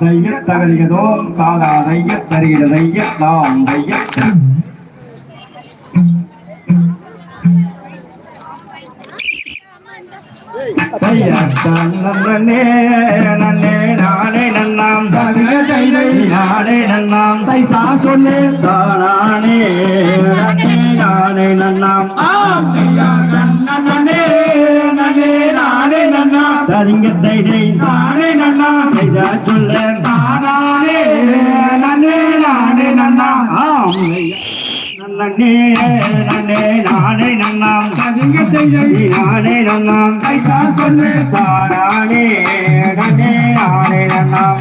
தைய தகதிகதோம் காதா தைய தருகிற தைய தாம் தைய நன்னே நன்னே நானே நன்னாம் நானே நன்னாம் தை சா சொல்லு தானானே நானே நன்னாம் நன்னே நன்னே நானே நன்னா தரிங்க நானே நன்னா நன்னே நானே நன்னா ஆம் நன்னே நன்னே நானே நன்னாம். தருக தைதை நானே நன்னாம். சா சொல்லு தானானே நன்னே நானே நன்னாம்.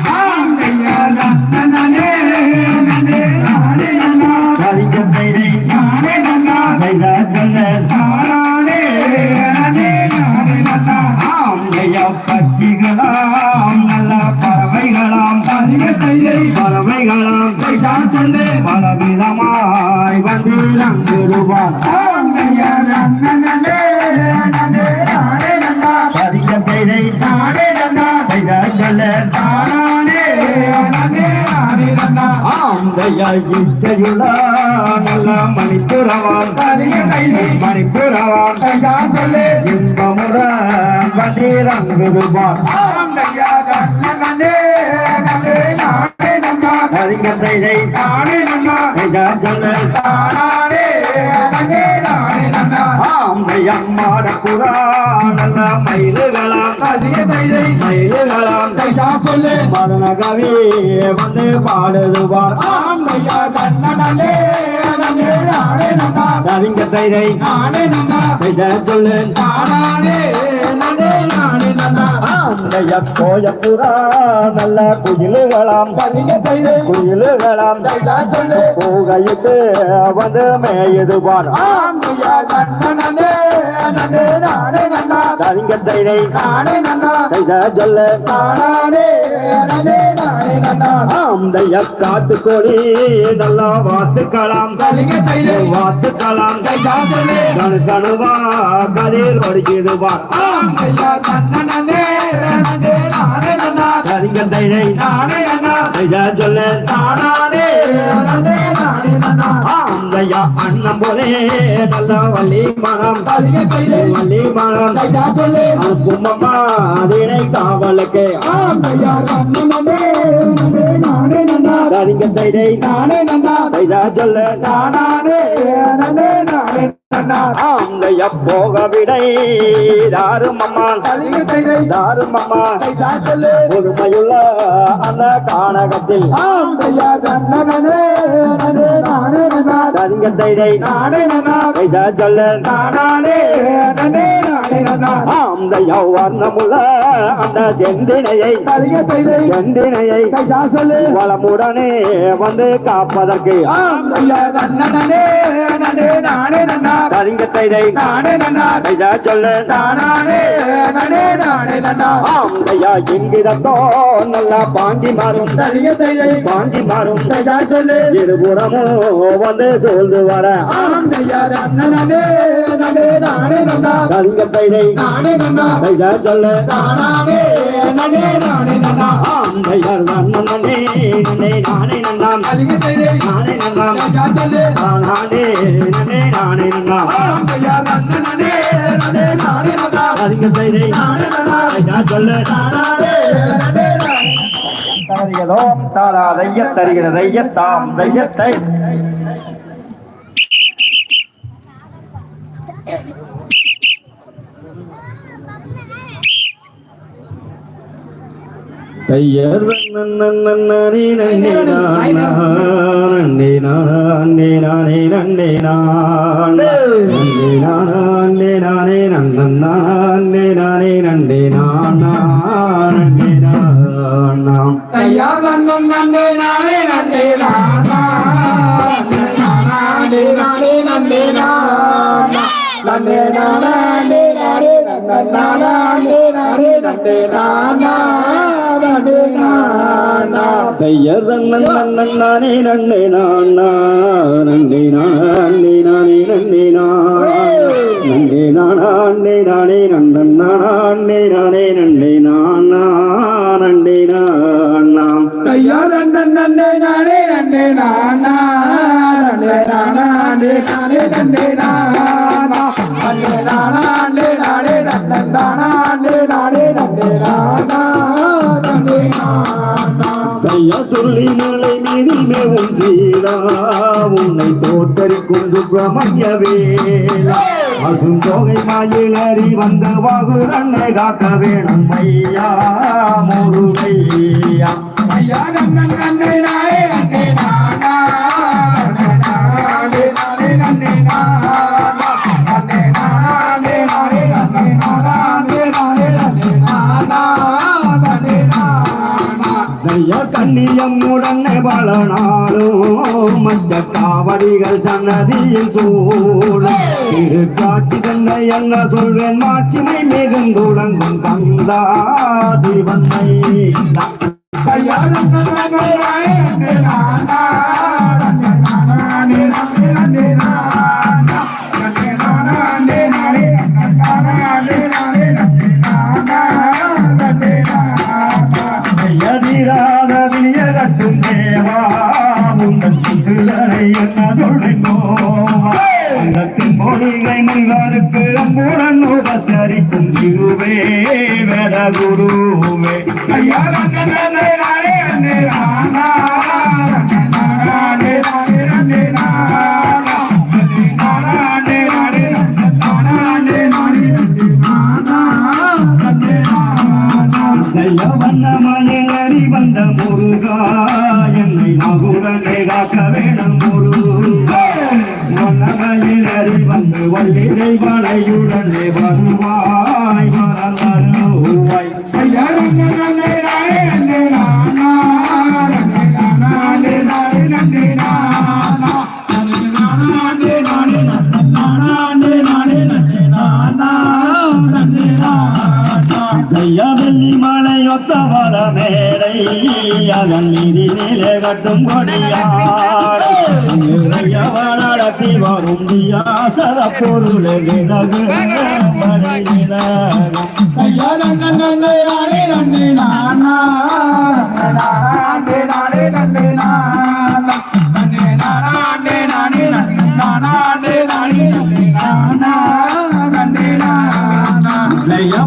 இச்சையுள்ள நல்ல மணிப்புறவாம் தருக சொல்லு இன்பமுற வந்து நங்குருவார் அம்மாட புறா நல்ல மயிலுகளாம் தருக தைதை மயிலுகளாம் வந்து பாடுதுவார் நானே கவிங்க நானே நன்னா சொல்லு நானே நன்னே நானே நன்னா அந்த கோய புறா நல்ல குயிலுகளாம். குயிலுகளாம் பூகையிட்டு வந்து நானே நன்னா தைத சொல்லு. நன்னா அந்த காட்டுக்கோழி நல்லா சா சொல்லு. கணு கணுவா கதிர் ஒடுக்கிடுவார். ஆம் தைரை நானே நன்னா ஐயா சொல்லு நானே நன்னே நானே அண்ணன் போலே நல்ல வள்ளி மனம் வள்ளி மனம் தை அதினை காவலுக்கு ஆம் தைரை ஐயா சொல்லு நானே நானே ஆந்தையா போக விடை தாரும் அம்மா தருக தைதை தாரும் அம்மா தை சா சொல்லு பொறுமையுள்ள அந்த கானகத்தில் நானே சொல்லு நானே நானே அந்த யௌவர்ணமுள்ள அந்த செந்தினையை செந்தினையை வளமுடனே வந்து காப்பதற்கு. நானே நன்னா கரிங்க தைரை நானே நன்னா. தைதா சொல்லு. நானே நன்னே நானே நன்னா. ஆந்தையா என்கிறதோ நல்ல பாஞ்சி மாறும். தருக தைதை பாஞ்சி மாறும். தை சா சொல்லு. இருபுறமும் வந்து சூழ்ந்து வர. ஆம் ஐயா நன்னே நன்னே நானே நன்னா. கரிங்க தைரை நானே நன்னா. தைதா சொல்லு. நானே நன்னே நானே நன்னா. ஆந்தையார் நன்னே நன்னே நானே நானே நன்னாம் தை சா சொல்லு நானே நன்னே. நானே ஆம் ஐயா நன்னே நன்னே நானே நன்னா. கரிங்க தைரை நானே சொல்லு நானே தாரா தைய தருகிற தைய தாம் தையத்தை தையர் நன்னே நன்னே நானே நானே நன்னே நானே நானே நன்னே நானே நன்னே நானா நன்னே நானே நன்னே நானே நானே நன்னே நன்னே நானே நானே நானே நன்னே நானா தையர் நன்னன் நானே நன்னே நானா நன்னே நானே நானே நன்னே நானே நானே நானே நன்னன் நானே நானே நன்னே நானா நன்னே நானாம் நன்னே நானே நன்னே நானா நன்னே நானா நே நானே நன்னே நானா நன்னே நானா நே நானே நன்னன் தானா நே நானே நன்னே நானா நன்னே நானா கையா சொல்லி மலை மீதி மேவும் சீரா உன்னை தோற்கடிக்கும் சுப்பிரமணியவே அசும் தொகை மாயிலறி வந்த வாகுரன்னை காக்க வேணும் ஐயா. முருகையா ஐயா நன்னை நன்னே நன்னை நன்னே கண்ணியம் உடனே பல நாளும் மச்ச காவடிகள் சன்னதியில் சூழ இரு காட்சி தந்தை என்ன சொல்வேன்? மாட்சிமை மிகுந்துடங்கும் தந்தா சிவன்மை. ஐயா என்ன சொல்றீங்கோ அங்கத்தின் மொழிகை முன்காருக்கு அம்புடன் உபசரிக்கும் திருவே வேத குருவே ஐயா நன்னே நானே நானே நானே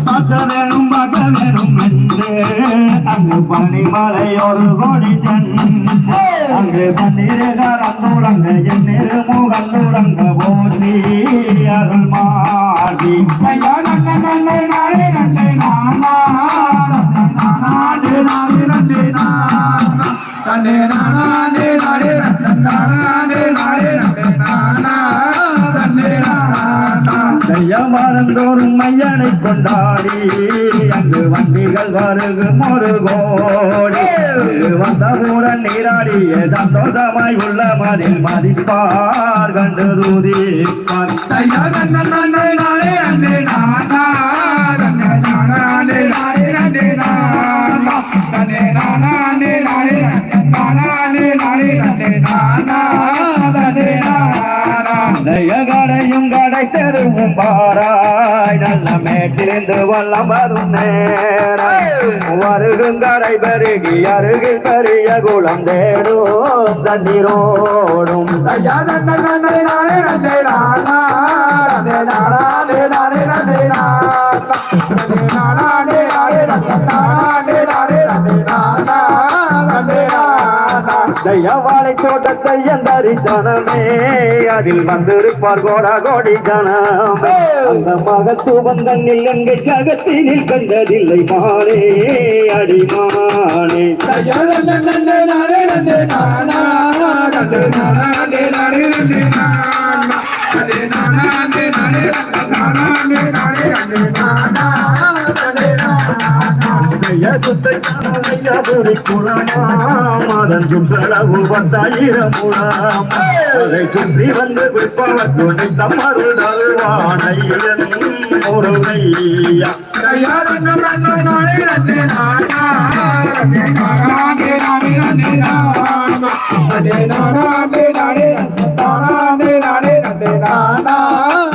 பார்க்க வேணும் பார்க்க வேணும் என்று அங்கு பனிமலை ஒரு கோடி சென்று அங்கு பன்னீருக அந்தூரங்க என் நெருமுக அந்தூரங்க போற்றி அருள் மாடி ஐயா நன்னே நன்னே நானே நன்னே நானா நாடு நானா நன்னே நானே நன்னே நானா நானே நானா நன்னே நானே நன்னே நானா நன்னே நானே நன்னே நானா தையமானந்தோறும் மையனை கொண்டாடி அங்கு வண்டிகள் வருகும் ஒரு கோடி. வந்தவுடன் நீராடிய சந்தோஷமாய் உள்ள மதில் மதிப்பார் கண்டு தூதிப்பார் ஐயா நன்னே நன்னே நானே நன்னே நானா நன்னே நானா நன்னே நானே நன்னே நானா நன்னே நானா நன்னே நானே நானே நானே நானே நானே நானே நானே நன்னே நானா நன்னே நானா கடையும் கடை தெருவும் பாராய் நல்ல மேட்டிருந்து வல்லம் வரும் நேரம் வருகும் கடை பெருகி அருகில் பெரிய குளம் தேடும் தண்ணீரோடும் ஐயா நன்னே நன்னே நானே நன்னே நானா நன்னே நானா நன்னே நானே நன்னே நானா நன்னே நானா நன்னே நானே நன்னே நானா நன்னே நானே நன்னே நானா நன்னே நானா தையவாழை தோட்டத்தை என் தரிசனமே அதில் வந்திருப்பார் கோடா கோடி ஜனமே அந்த மகத்துவம் தன்னில் எங்கை ஜகத்தினில் கண்டதில்லை மானே அடிமானே ஐயா நன்னே நன்னே நானே நன்னே நானா நன்னே நானா நன்னே நானே நன்னே நானா நன்னே நானா நன்னே நானே நன்னே நானா நன்னே நானே நன்னே நானா நன்னே நானா சுத்தை குளமாம் அதன் சுற்றளவு பத்தாயிரம் முழாம் அதை சுற்றி வந்து விற்பவர் துணை தம்மருள் நல்வானையன் முருகையா ஐயா நன்னே நன்னே நானே நன்னே நானா நன்னே நானா நன்னே நானே நன்னே நானா நன்னே நானா நன்னே நானே நன்னே நானா நன்னே நானே நன்னே நானா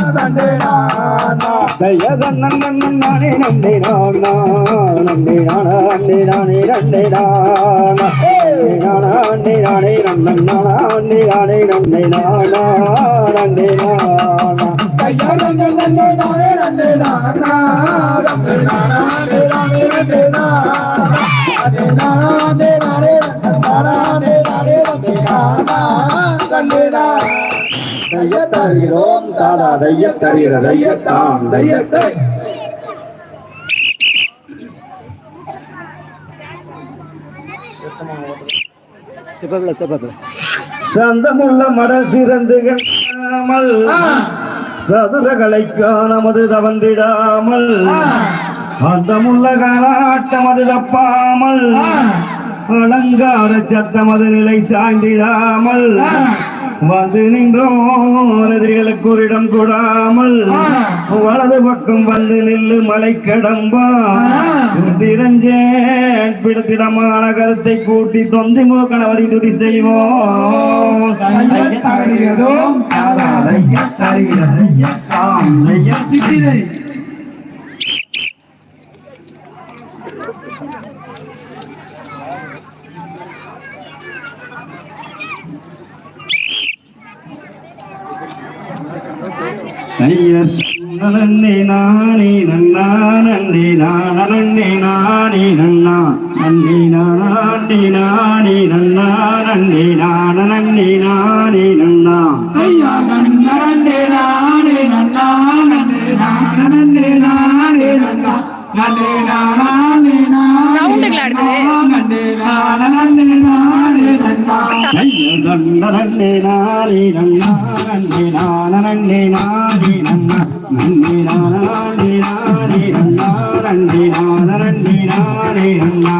நன்னே நானா தைய தன்னன் தன்னன் நானே நன்னே நானா நன்னே நானா நன்னே நானே நானா நானா நானே நன்னன் நானா நானே நானா நானா ஐயா நன்னே நானே நானா நானா நானே நானா நானா தையத்தறிகிறோம் தாடா தையத்தறிகிற தையத்தாம் தையத்தை சந்தமுள்ள மடல் சிறந்து காமல் சதுரகளை காணமது தவந்திடாமல் அந்தமுள்ள காலாட்டம் அது தப்பாமல் அலங்கார சத்தம் அது நிலை சாய்ந்திடாமல் வந்து நின்றோம் எதிரிகளுக்கு ஒரு இடம் கொடாமல் வலது பக்கம் வந்து நில்லு மலை கடம்பா. திரஞ்சேன் பிடத்திடமான கருத்தை கூட்டி தொந்தி மூக்கணவரி துடி செய்வோம். சித்திரை நன்னே நானே நன்னா நன்னே நானே நானே நன்னா நன்னே நானே நானே நன்னா நன்னே நான நன்னே நானே நன்னா ஐயா நன்னே நானே நன்னா நன்னே நான நன்னே நானே நன்னா நன்னே நானே நானே நன்னே நான நன்னே நானே நன்னே நானே நன்னா நன்னே நான நன்னே நானே நன்னா நன்னே நானே நானே நன்னா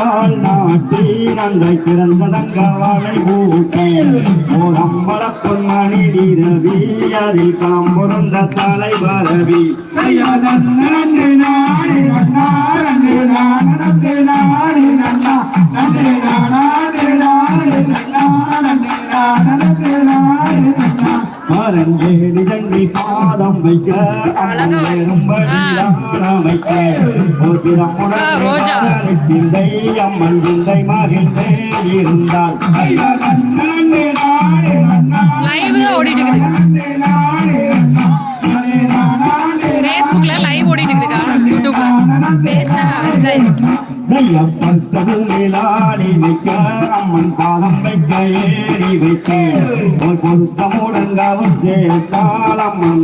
செம்பவளக்கால் நாட்டி நங்கை பிறந்ததங்க வாழை ஊட்டை ஓர் அம்பல பொன்மணி நிரவி அதில் காம்புறந்த தலை வரவி நன்னா நான நன்னா நானே நன்னா நான நன்னா பாதம் வைக்க. சிந்தை அம்மன் மகிழ்ந்தே ஓடிட்டு இருக்குது ஃபேஸ்புக்ல லைவ் ஓடிட்டு யூடியூப்ல மேலாடி வைக்க அம்மன் பாதம் வைக்க ஏறி வைக்க ஒரு பொருத்தமுடன் அம்மன்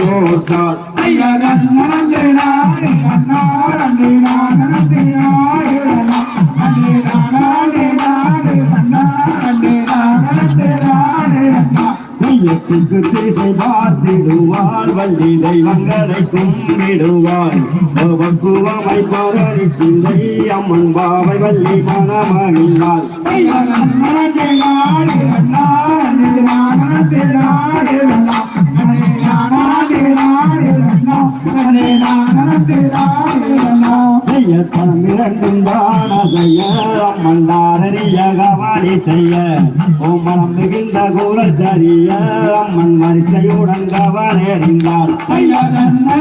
கோர்த்தாள் ஐயா மையத்துக்கு திசை பார்த்திடுவாள் வள்ளி தெய்வங்களை கும்பிடுவார் பக்குவமை பரணி சிந்தை அம்மன் பாவை வள்ளி மனமணிந்தாள் நானே நானே நானே நானே செய்ய நன்னா நன்னே நான நன்னே நானே செய்ய ஓமரம் மிகுந்த குலச்சரிய அம்மன் வரிசையுடன் கவனறிந்தாள் ஐயா நன்னே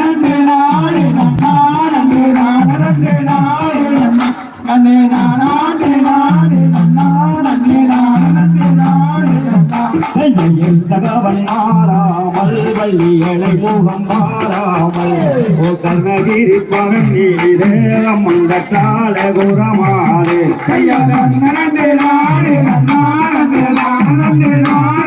வள்ளியலை முகம் மாறாமல் ஓ கண்ணகிரி பழநீரே அம்மன் கட்டால குரமாறு கையா நன்னே நாடு நன்னா நாடு.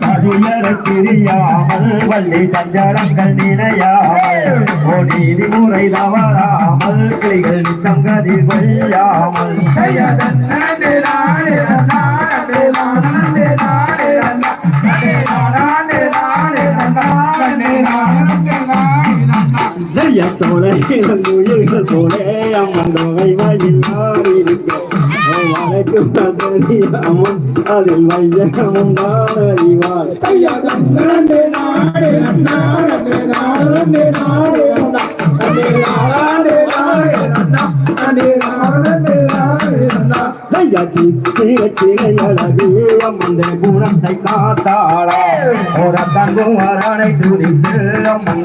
தடியர பிரியாமல் வள்ளி சஞ்சலங்கள் நினையாமல் நீதி முறை தவறாமல் கிளிகள் சங்கதி கொள்ளாமல். ஐயா உயிர்கள் போலே அம்மன் தொகை மாறி இருக்கிறோம் வடக்கு தெரியாமல் அதில் வையகமும் குணத்தை காத்தாளா ஒரு தங்கும் அரணை துடித்து அம்மன்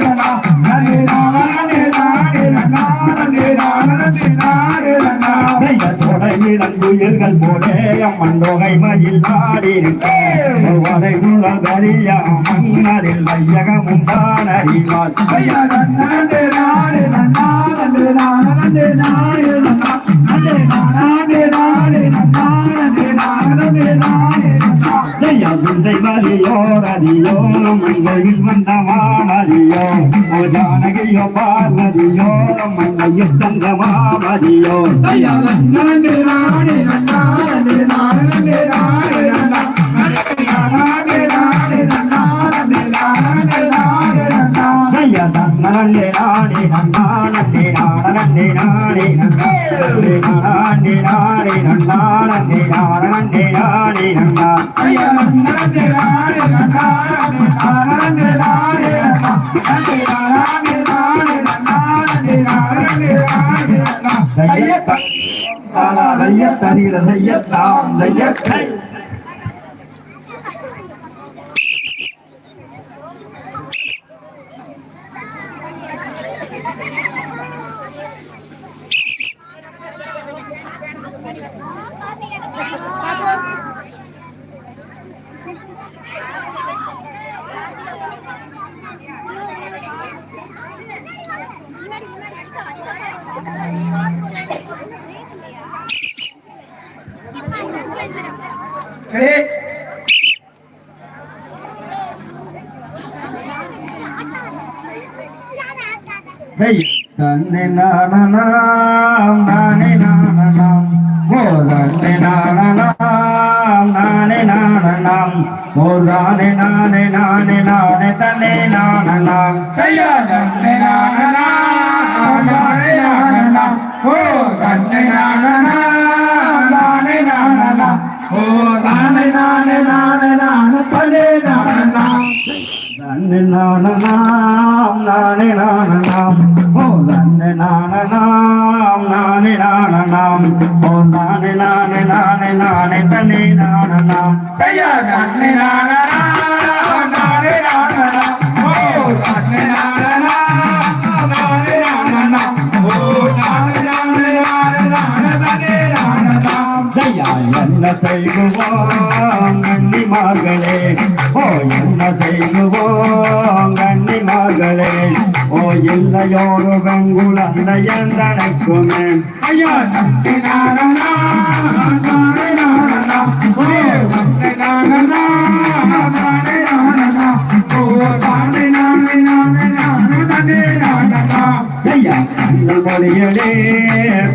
தொடையிடம் துயில்கள் போலே அம்மன் தொகை மயில் நாடிருக்கேன் மன்னரில் வையகமும் தான் அறிவார் நாடே நன்னா ஜெய துண்டை மங்கையில் ஓ ஜானகியோ பார்வதியோ மங்கையில் தந்த நாடே நன்னா. நாட நன்னே நாடே நன்னா நன்னே நாடே நன்னா. நன்னே நாட நன்னே நாடே நன்னா ஐயா நன்னே. நாடே நன்னா நாடே நாடே நாடே ஐயா தாம் கை. தன்னை நானனாம் நானே நானனாம் ஓ தன்னை நானனாம் நானே நானனாம் ஓ தானே நானே நானே நானே தன்னை நானனாம் ஐயா நன்னே நாடனா நானே நாடனா ஓ நன்னே நாடனா நானே நாடனா ஓ நாடே நானே நானே நானே தன்னே நாடனா தன்னை நானனாம் நானே நானனாம் ஓ தன்னை நானனாம் நானே நானே நானே நானே நானே ஓ ஓ தையா என்ன செய்குவோம் கண்ணி மகளே ஓ என்ன செய்குவோம் கண்ணி மகளே ஓ இல்லையோரு வெங்குளந்த எந்தனைக்குமே ஐயா சக்தி நாரணா ஓ ஓ ஐயா கண்ணல்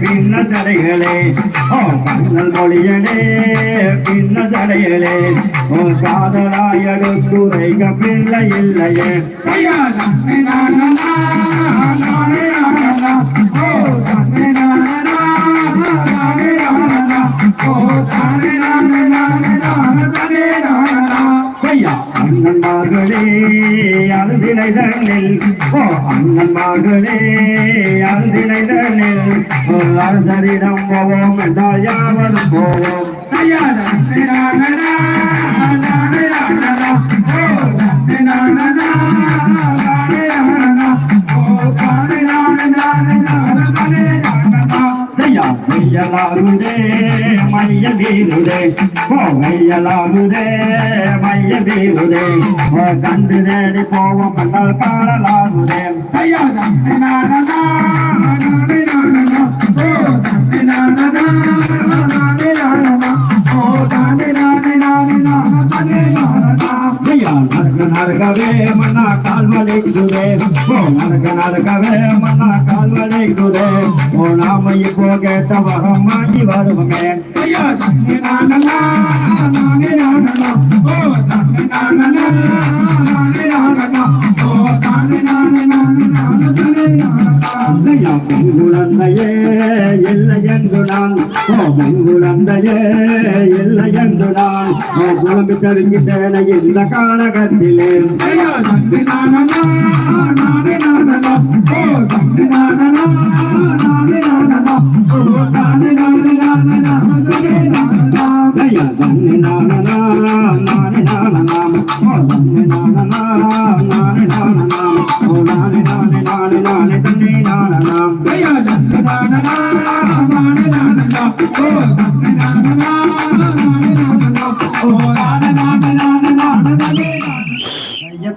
பின்ன தடைகளே ஓ கண்ணல் மொழியடே பின்ன தடைகளே ஓ காதலாயடு துறைக பிள்ளை இல்லையே. ஐயா அண்ணன்மார்களே அழுதினை தண்ணில் ஓ அண்ணன்மார்களே அரசரிடம் போவோம் என்றால் யாவரும் போவோம் ஐயா ஐயா மையலாகுதே மைய வீருதே ஓ மையலாகுதே மைய வீருதே ஓ கண்டு தேடி போவோம் என்றால் காணலாகுதே ஐயா நன்னே நாடனா நாடே நாடனா ஓ நன்னே நாடனா நாடே நாடனா ஓ நாடே நாடே నరకవే మన కాల్వలేకుదే ఓ నరక నరకవే మన కాల్వలేకుదే ఓ నామయ్య పోగే తవ మాటి వరువమే అయ్యా సన్నే నాననా నానే నాననా ఓ నానే నాననా నానే నాననా ఓ నానే నాననా నానే నాననా అయ్యా మంగుళన్నయే ఎల్ల ఎందు నాన్ ఓ మంగుళన్నయే ఎల్ల ఎందు నాన్ நான் ஓ பொங்குழந்தையே இல்லை என்று நான் ஓ குழம்பு கருங்கிட்டேன இந்த காலகத்திலே ஐயா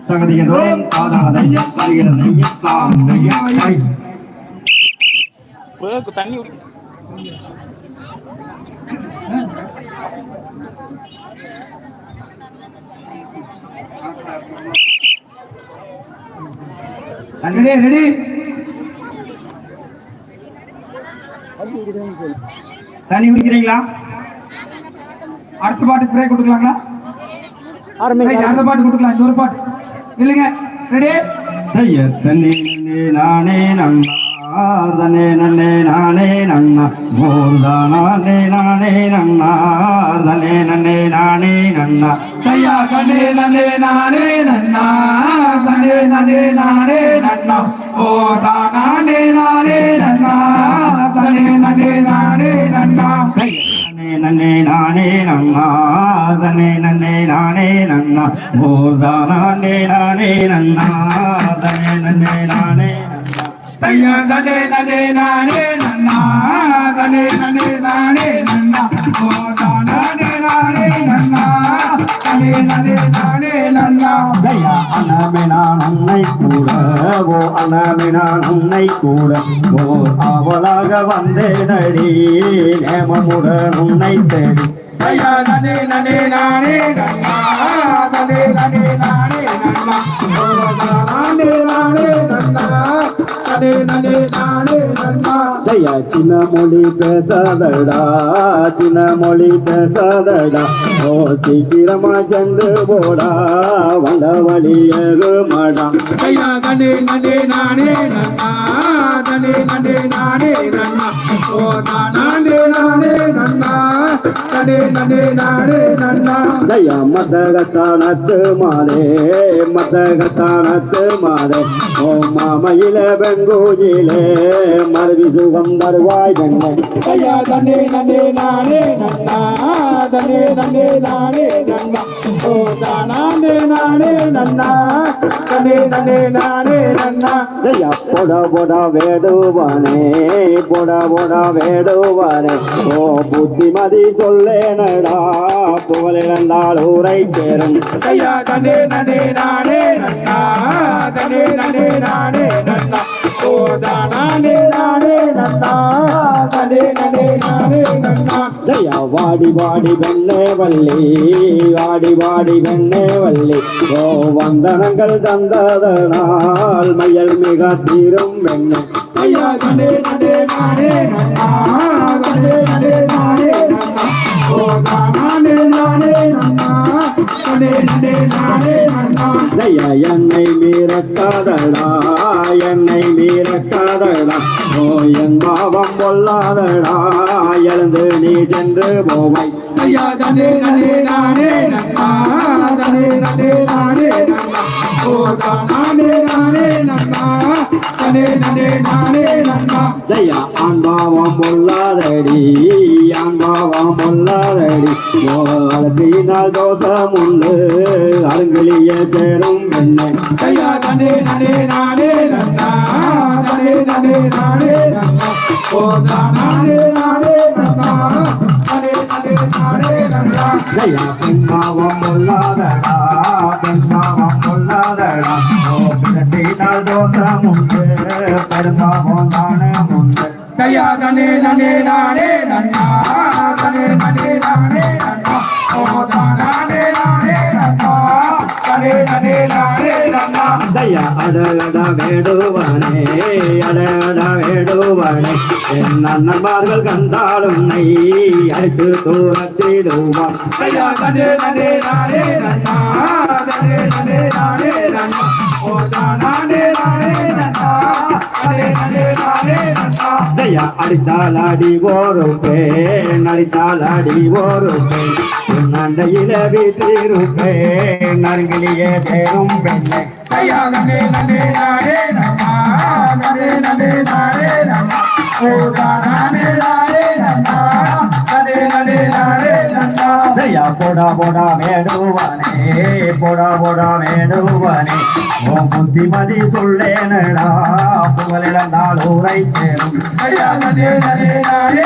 தகுதியதோம் தாதா ரெடி ரெடி தண்ணி குடிக்கிறீங்களா? அடுத்த பாட்டு பிரேக் கொடுக்கலாங்களா? அடுத்த பாட்டு கொடுக்கலாம் இந்த ஒரு பாட்டு. இல்லைங்க ரெடி ஐய தன்னே நன்னே நானே நன்னா நன்னே நானே நன்னா மோந்தா நானே நானே நன்னா தன்னே நன்னே நானே நன்னா. கையா கண்ணே நன்னே நானே நன்னா கண்ணே நன்னே நானே நன்னா ஓ தானே நானே நன்னா கண்ணே நன்னே நானே நன்னா. நன்னே நானே நன்னா. தன்னே நன்னே நானே நன்னா. மோந்தா நானே நானே நன்னா. தன்னே நன்னே நானே கையா கண்ணே நன்னே நானே நன்னா. கண்ணே நன்னே நானே நன்னா. ஓ தானே நானே நன்னா. கண்ணே நன்னே நானே நன்னா. தயா அனமினான் உன்னை கூட. ஓ அனமினான் உன்னை கூட. ஓர் அவளாக வந்தேனடி. நேமமுடன் உன்னை தேடி. நனே நன்னா. நன்னா. ஓ நானே நானே நானே தயா சின்ன மொழி பேசாதடா சின்ன மொழி பேசாதடா. ஓ சீக்கிரமா சென்று போடா வந்த வழி ஏறுமாடா. ஐயா நனே நனே நானே நன்னா. நனே நனே நானே நன்னா. ஓ நானே நானே நன்னா. நனே நனே நானே நன்னா. தயா மதகத்தானத்து மாதே மதகத்தானத்து மாதே. ஓ மாமையில வெங்கோயிலே மருவி சுகம் தருவாய் வெண்ணை ஐயா நனே நனே நானே நன்னா நனே நனே நானே நன்னா ஓ நானே நானே நன்னா நனே நனே நானே நன்னா ஜயா பொட பொட வேடுவானே பொட பொட வேடுவானே ஓ புத்திமதி சொல்லேனடா புகழிழந்தால் ஊரை சேரும் ஐயா நானே நன்னா நனே நனே நானே நன்னா நானே நன்னா நனே நனே நானே நன்னா வாடி வாடி வெண்ணே வள்ளி. வாடி வாடி வெண்ணே வள்ளி. ஓ வந்தனங்கள் தந்ததனால் மையல் மிக தீரும் வெண்ணை. ஐயா நனே நனே நானே நன்னா நனே நனே நானே நன்னா ஓ நானே நானே நன்னா நனே நனே நானே நன்னா என்னை மீறக்காதடா என்னை மீறக்காதடா. ஓ என் பாவம் பொல்லாதடா எழுந்து நீ சென்று போவாய். ஐயா தனே நனே நானே நன்னா நனே நனே நானே நன்னா ஓ நானே நானே நன்னா நனே நனே நானே நன்னா ஜயா ஆண் பாவம் பொல்லாதடி. தோஷம் உண்டு அருங்கிலிய சேரும் பெண்ணை. ஐயா நனே நனே நானே நன்னா நனே நனே நானே நன்னா ஓ நானே நானே நன்னா நனே நனே நானே நன்னா ஜயா பெண் பாவம் பொல்லாதடா பெண் பாவம் பொல்லாதடா ஓ பிறட்டினால் தோஷம் உண்டு பெரும்பாவம் தானம் உண்டு ஐயா நனே நனே நானே நன்னா நனே நனே நானே நன்னா ஓ நானே நானே நன்னா நனே நனே நானே தையா அடகட வேடுவானே அடகட வேடுவானே என் அண்ணன்மார்கள் கண்டாலும் நை அழைத்து தூரத்திடுவான் ஐயா நடே நடே நாடே நன்னா நடே நடே நாடே நன்னா ஓ நன்னா நன்னா அடித்தால் அடி ஒரு பேன். அடித்தால் அடி ஒரு பேன். உன் அண்டையில வீட்டிருப்பேன் அருகிலேயே தேரும் பெண்ணை. ஐயா ஓ போடா போடா வேடுவானே போடா போடா வேடுவானே உன் புத்திமதி சொல்லேனடா. புகழிழந்தால் ஊரை சேரும். ஐயா நன்னா நடே நடே நாடே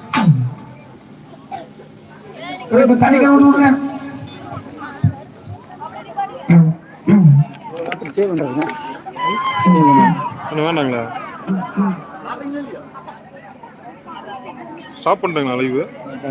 தைய விடுங்க. வேண்டாங்களா? ஸ்டாப் பண்ணுறீங்களா லைவு